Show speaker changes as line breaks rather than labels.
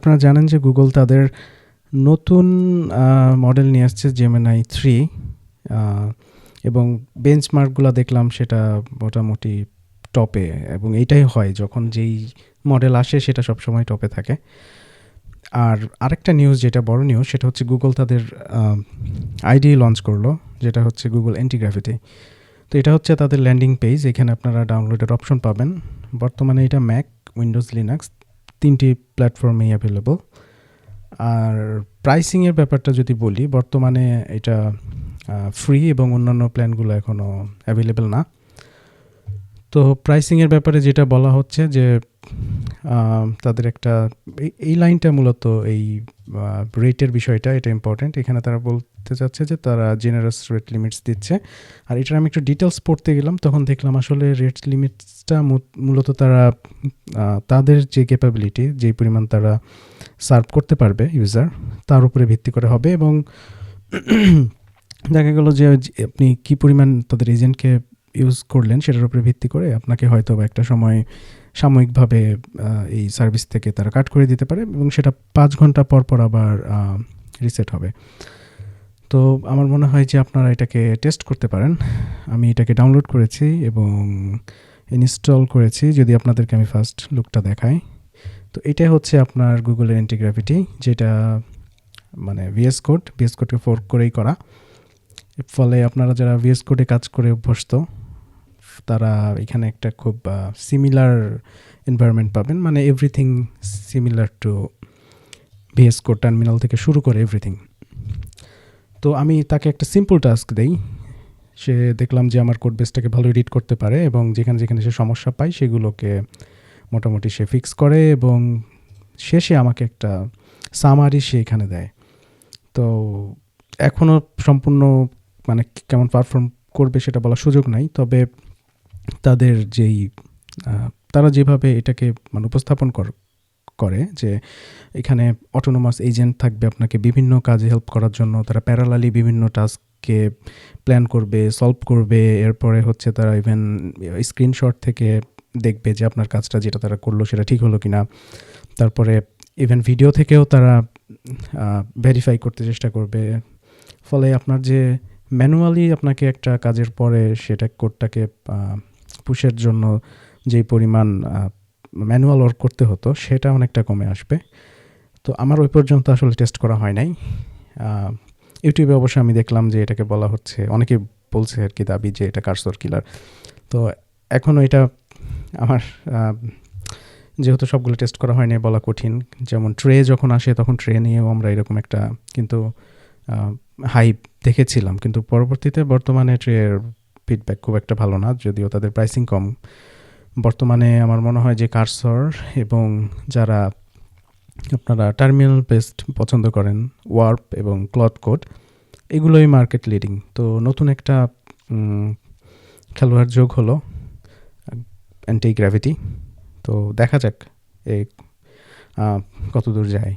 আপনারা জানেন যে গুগল তাদের নতুন মডেল নিয়ে আসছে জেমেনাই থ্রি এবং বেঞ্চমার্কগুলো দেখলাম সেটা মোটামুটি টপে এবং এইটাই হয় যখন যেই মডেল আসে সেটা সবসময় টপে থাকে। আর আরেকটা নিউজ যেটা বড় নিউজ সেটা হচ্ছে গুগল তাদের আইডি লঞ্চ করল, যেটা হচ্ছে গুগল অ্যান্টিগ্রাফিটি তো এটা হচ্ছে তাদের ল্যান্ডিং পেজ এখানে আপনারা ডাউনলোডের অপশন পাবেন। বর্তমানে এটা ম্যাক উইন্ডোজ লিনাক্স তিনটি প্ল্যাটফর্মেই অ্যাভেলেবল আর প্রাইসিংয়ের ব্যাপারটা যদি বলি, বর্তমানে এটা ফ্রি এবং অন্যান্য প্ল্যানগুলো এখনও অ্যাভেলেবেল না। তো প্রাইসিংয়ের ব্যাপারে যেটা বলা হচ্ছে যে তাদের একটা, এই লাইনটা মূলত এই রেটের বিষয়টা, এটা ইম্পর্টেন্ট এখানে তারা বলতে চাচ্ছে যে তারা জেনারেস রেট লিমিটস দিচ্ছে। আর এটার আমি একটু ডিটেলস পড়তে গেলাম, তখন দেখলাম আসলে রেট লিমিটসটা মূলত তারা তাদের যে ক্যাপাবিলিটি যেই পরিমাণ তারা সার্ভ করতে পারবে ইউজার তার উপরে ভিত্তি করে হবে এবং দেখা গেল যে আপনি কি পরিমাণ তাদের এজেন্টকে ইউজ করলেন সেটার উপরে ভিত্তি করে আপনাকে হয়তো একটা সময় সাময়িকভাবে এই সার্ভিস থেকে তারা কাট করে দিতে পারে এবং সেটা পাঁচ ঘণ্টা পর পর আবার রিসেট হবে। তো আমার মনে হয় যে আপনারা এটাকে টেস্ট করতে পারেন। আমি এটাকে ডাউনলোড করেছি এবং ইনস্টল করেছি যদি আপনাদেরকে আমি ফার্স্ট লুকটা দেখাই। তো এটা হচ্ছে আপনার গুগলের অ্যান্টিগ্রাভিটি যেটা মানে ভিএস কোড ভিএস কোডকে ফোর্ক করেই করা। ফলে আপনারা যারা ভিএস কোডে কাজ করে অভ্যস্ত, তারা এখানে একটা খুব সিমিলার এনভায়রনমেন্ট পাবেন। মানে everything similar to VS code terminal থেকে শুরু করে এভরিথিং তো আমি তাকে একটা সিম্পল টাস্ক দেই। সে দেখলাম যে আমার কোড বেসটাকে ভালো এডিট করতে পারে এবং যেখানে যেখানে সে সমস্যা পায় সেগুলোকে মোটামুটি সে ফিক্স করে এবং শেষে আমাকে একটা সামারি সে এখানে দেয়। তো এখনও সম্পূর্ণ মানে কেমন পারফর্ম করবে সেটা বলার সুযোগ নাই, তবে তাদের যেই তারা যেভাবে এটাকে মানে উপস্থাপন করে যে এখানে অটোনোমাস এজেন্ট থাকবে, আপনাকে বিভিন্ন কাজে হেল্প করার জন্য, তারা প্যারালালি বিভিন্ন টাস্ককে প্ল্যান করবে সলভ করবে, এরপরে হচ্ছে তারা ইভেন স্ক্রিনশট থেকে দেখবে যে আপনার কাজটা যেটা তারা করল সেটা ঠিক হলো কি না তারপরে ইভেন ভিডিও থেকেও তারা ভেরিফাই করতে চেষ্টা করবে। ফলে আপনার যে ম্যানুয়ালি আপনাকে একটা কাজের পরে সেটা কোডটাকে পুষের জন্য যে পরিমাণ ম্যানুয়াল ওয়ার্ক করতে হতো, সেটা অনেকটা কমে আসবে। তো আমার ওই পর্যন্ত আসলে টেস্ট করা হয় নাই। ইউটিউবে অবশ্য আমি দেখলাম যে এটাকে বলা হচ্ছে, অনেকে বলছে আর কি দাবি যে এটা কার্সর কিলার তো এখনও এটা আমার যেহেতু সবগুলো টেস্ট করা হয়নি বলা কঠিন, যেমন ট্রে যখন আসে তখন ট্রে নিয়েও আমরা এরকম একটা কিন্তু হাইপ দেখেছিলাম। কিন্তু পরবর্তীতে বর্তমানে ট্রের ফিডব্যাক খুব একটা ভালো না, যদিও তাদের প্রাইসিং কম। বর্তমানে আমার মনে হয় যে কারসর এবং যারা আপনারা টার্মিনাল বেসড পছন্দ করেন, ওয়ার্প এবং ক্লথ কোড এগুলোই মার্কেট লিডিং তো নতুন একটা খেলোয়াড় যোগ হলো অ্যান্টি গ্র্যাভিটি তো দেখা যাক, এ কত দূর যায়।